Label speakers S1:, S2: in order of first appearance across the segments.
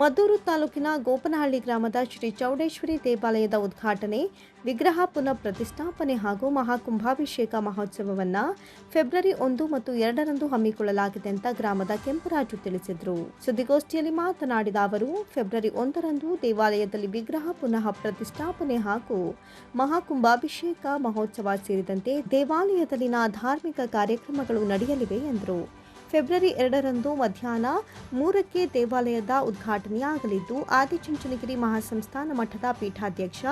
S1: ಮದ್ದೂರು ತಾಲೂಕಿನ ಗೋಪನಹಳ್ಳಿ ಗ್ರಾಮದ ಶ್ರೀ ಚೌಡೇಶ್ವರಿ ದೇವಾಲಯದ ಉದ್ಘಾಟನೆ, ವಿಗ್ರಹ ಪುನಃ ಪ್ರತಿಷ್ಠಾಪನೆ ಹಾಗೂ ಮಹಾಕುಂಭಾಭಿಷೇಕ ಮಹೋತ್ಸವವನ್ನು ಫೆಬ್ರವರಿ ಒಂದು ಮತ್ತು ಎರಡರಂದು ಹಮ್ಮಿಕೊಳ್ಳಲಾಗಿದೆ ಅಂತ ಗ್ರಾಮದ ಕೆಂಪರಾಜು ತಿಳಿಸಿದರು. ಸುದ್ದಿಗೋಷ್ಠಿಯಲ್ಲಿ ಮಾತನಾಡಿದ ಅವರು, ಫೆಬ್ರವರಿ ಒಂದರಂದು ದೇವಾಲಯದಲ್ಲಿ ವಿಗ್ರಹ ಪುನಃ ಪ್ರತಿಷ್ಠಾಪನೆ ಹಾಗೂ ಮಹಾಕುಂಭಾಭಿಷೇಕ ಮಹೋತ್ಸವ ಸೇರಿದಂತೆ ದೇವಾಲಯದಲ್ಲಿನ ಧಾರ್ಮಿಕ ಕಾರ್ಯಕ್ರಮಗಳು ನಡೆಯಲಿವೆ ಎಂದರು. ಫೆಬ್ರವರಿ ಎರಡರಂದು ಮಧ್ಯಾಹ್ನ ಮೂರಕ್ಕೆ ದೇವಾಲಯದ ಉದ್ಘಾಟನೆಯಾಗಲಿದ್ದು, ಆದಿಚುಂಚನಗಿರಿ ಮಹಾಸಂಸ್ಥಾನ ಮಠದ ಪೀಠಾಧ್ಯಕ್ಷ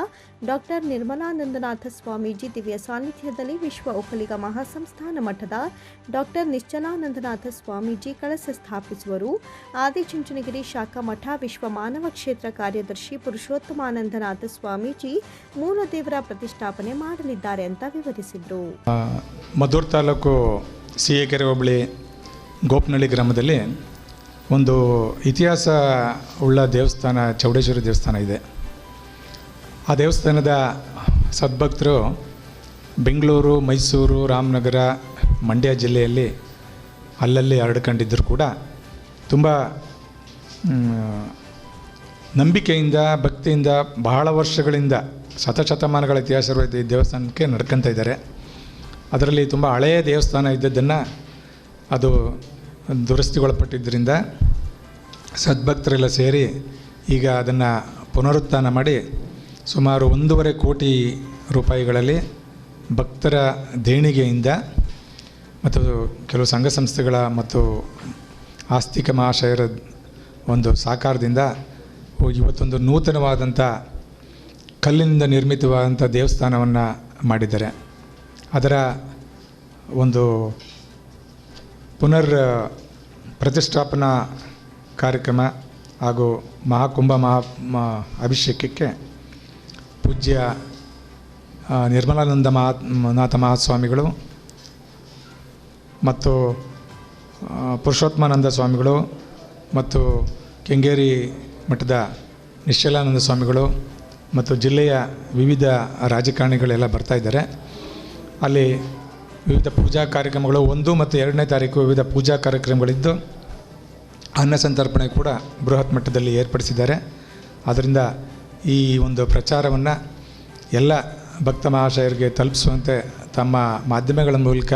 S1: ಡಾಕ್ಟರ್ ನಿರ್ಮಲಾನಂದನಾಥ ಸ್ವಾಮೀಜಿ ದಿವ್ಯ ಸಾನ್ನಿಧ್ಯದಲ್ಲಿ ವಿಶ್ವ ಒಕ್ಕಲಿಗ ಮಹಾಸಂಸ್ಥಾನ ಮಠದ ಡಾಕ್ಟರ್ ನಿಶ್ಚಲಾನಂದನಾಥ ಸ್ವಾಮೀಜಿ ಕಳಸ ಸ್ಥಾಪಿಸುವರು. ಆದಿಚುಂಚನಗಿರಿ ಶಾಖಾ ಮಠ ವಿಶ್ವ ಮಾನವ ಕ್ಷೇತ್ರ ಕಾರ್ಯದರ್ಶಿ ಪುರುಷೋತ್ತಮಾನಂದನಾಥ ಸ್ವಾಮೀಜಿ ಮೂಲ ದೇವರ ಪ್ರತಿಷ್ಠಾಪನೆ ಮಾಡಲಿದ್ದಾರೆ ಅಂತ ವಿವರಿಸಿದರು.
S2: ಮಧುರ ತಾಲೂಕು ಸಿಎಕೆರೆ ಹೋಬಳಿ ಗೋಪನಹಳ್ಳಿ ಗ್ರಾಮದಲ್ಲಿ ಒಂದು ಇತಿಹಾಸ ಉಳ್ಳ ದೇವಸ್ಥಾನ, ಚೌಡೇಶ್ವರಿ ದೇವಸ್ಥಾನ ಇದೆ. ಆ ದೇವಸ್ಥಾನದ ಸದ್ಭಕ್ತರು ಬೆಂಗಳೂರು, ಮೈಸೂರು, ರಾಮನಗರ, ಮಂಡ್ಯ ಜಿಲ್ಲೆಯಲ್ಲಿ ಅಲ್ಲಲ್ಲಿ ಹರಡ್ಕೊಂಡಿದ್ದರೂ ಕೂಡ ತುಂಬ ನಂಬಿಕೆಯಿಂದ, ಭಕ್ತಿಯಿಂದ, ಬಹಳ ವರ್ಷಗಳಿಂದ ಶತಶತಮಾನಗಳ ಇತಿಹಾಸ ಈ ದೇವಸ್ಥಾನಕ್ಕೆ ನಡ್ಕೊತಾ ಇದ್ದಾರೆ. ಅದರಲ್ಲಿ ತುಂಬ ಹಳೆಯ ದೇವಸ್ಥಾನ ಇದ್ದದ್ದನ್ನು ಅದು ದುರಸ್ತಿಗೊಳಪಟ್ಟಿದ್ದರಿಂದ ಸದ್ಭಕ್ತರೆಲ್ಲ ಸೇರಿ ಈಗ ಅದನ್ನು ಪುನರುತ್ಥಾನ ಮಾಡಿ ಸುಮಾರು ಒಂದೂವರೆ ಕೋಟಿ ರೂಪಾಯಿಗಳಲ್ಲಿ ಭಕ್ತರ ದೇಣಿಗೆಯಿಂದ ಮತ್ತು ಕೆಲವು ಸಂಘ ಸಂಸ್ಥೆಗಳ ಮತ್ತು ಆಸ್ತಿಕ ಮಹಾಶಯರ ಒಂದು ಸಾಕಾರದಿಂದ ಇವತ್ತೊಂದು ನೂತನವಾದಂಥ ಕಲ್ಲಿನಿಂದ ನಿರ್ಮಿತವಾದಂಥ ದೇವಸ್ಥಾನವನ್ನು ಮಾಡಿದ್ದಾರೆ. ಅದರ ಒಂದು ಪುನರ್ ಪ್ರತಿಷ್ಠಾಪನಾ ಕಾರ್ಯಕ್ರಮ ಹಾಗೂ ಮಹಾಕುಂಭ ಮಹಾ ಅಭಿಷೇಕಕ್ಕೆ ಪೂಜ್ಯ ನಿರ್ಮಲಾನಂದ ಮಹಾನಾಥ ಮಹಾಸ್ವಾಮಿಗಳು ಮತ್ತು ಪುರುಷೋತ್ತಮಾನಂದ ಸ್ವಾಮಿಗಳು ಮತ್ತು ಕೆಂಗೇರಿ ಮಠದ ನಿಶ್ಚಲಾನಂದ ಸ್ವಾಮಿಗಳು ಮತ್ತು ಜಿಲ್ಲೆಯ ವಿವಿಧ ರಾಜಕಾರಣಿಗಳೆಲ್ಲ ಬರ್ತಾ ಇದ್ದಾರೆ. ಅಲ್ಲಿ ವಿವಿಧ ಪೂಜಾ ಕಾರ್ಯಕ್ರಮಗಳು ಒಂದು ಮತ್ತು ಎರಡನೇ ತಾರೀಕು ವಿವಿಧ ಪೂಜಾ ಕಾರ್ಯಕ್ರಮಗಳಿದ್ದು ಅನ್ನ ಸಂತರ್ಪಣೆ ಕೂಡ ಬೃಹತ್ ಮಟ್ಟದಲ್ಲಿ ಏರ್ಪಡಿಸಿದ್ದಾರೆ. ಆದ್ದರಿಂದ ಈ ಒಂದು ಪ್ರಚಾರವನ್ನು ಎಲ್ಲ ಭಕ್ತ ಮಹಾಶಯರಿಗೆ ತಲುಪಿಸುವಂತೆ ತಮ್ಮ ಮಾಧ್ಯಮಗಳ ಮೂಲಕ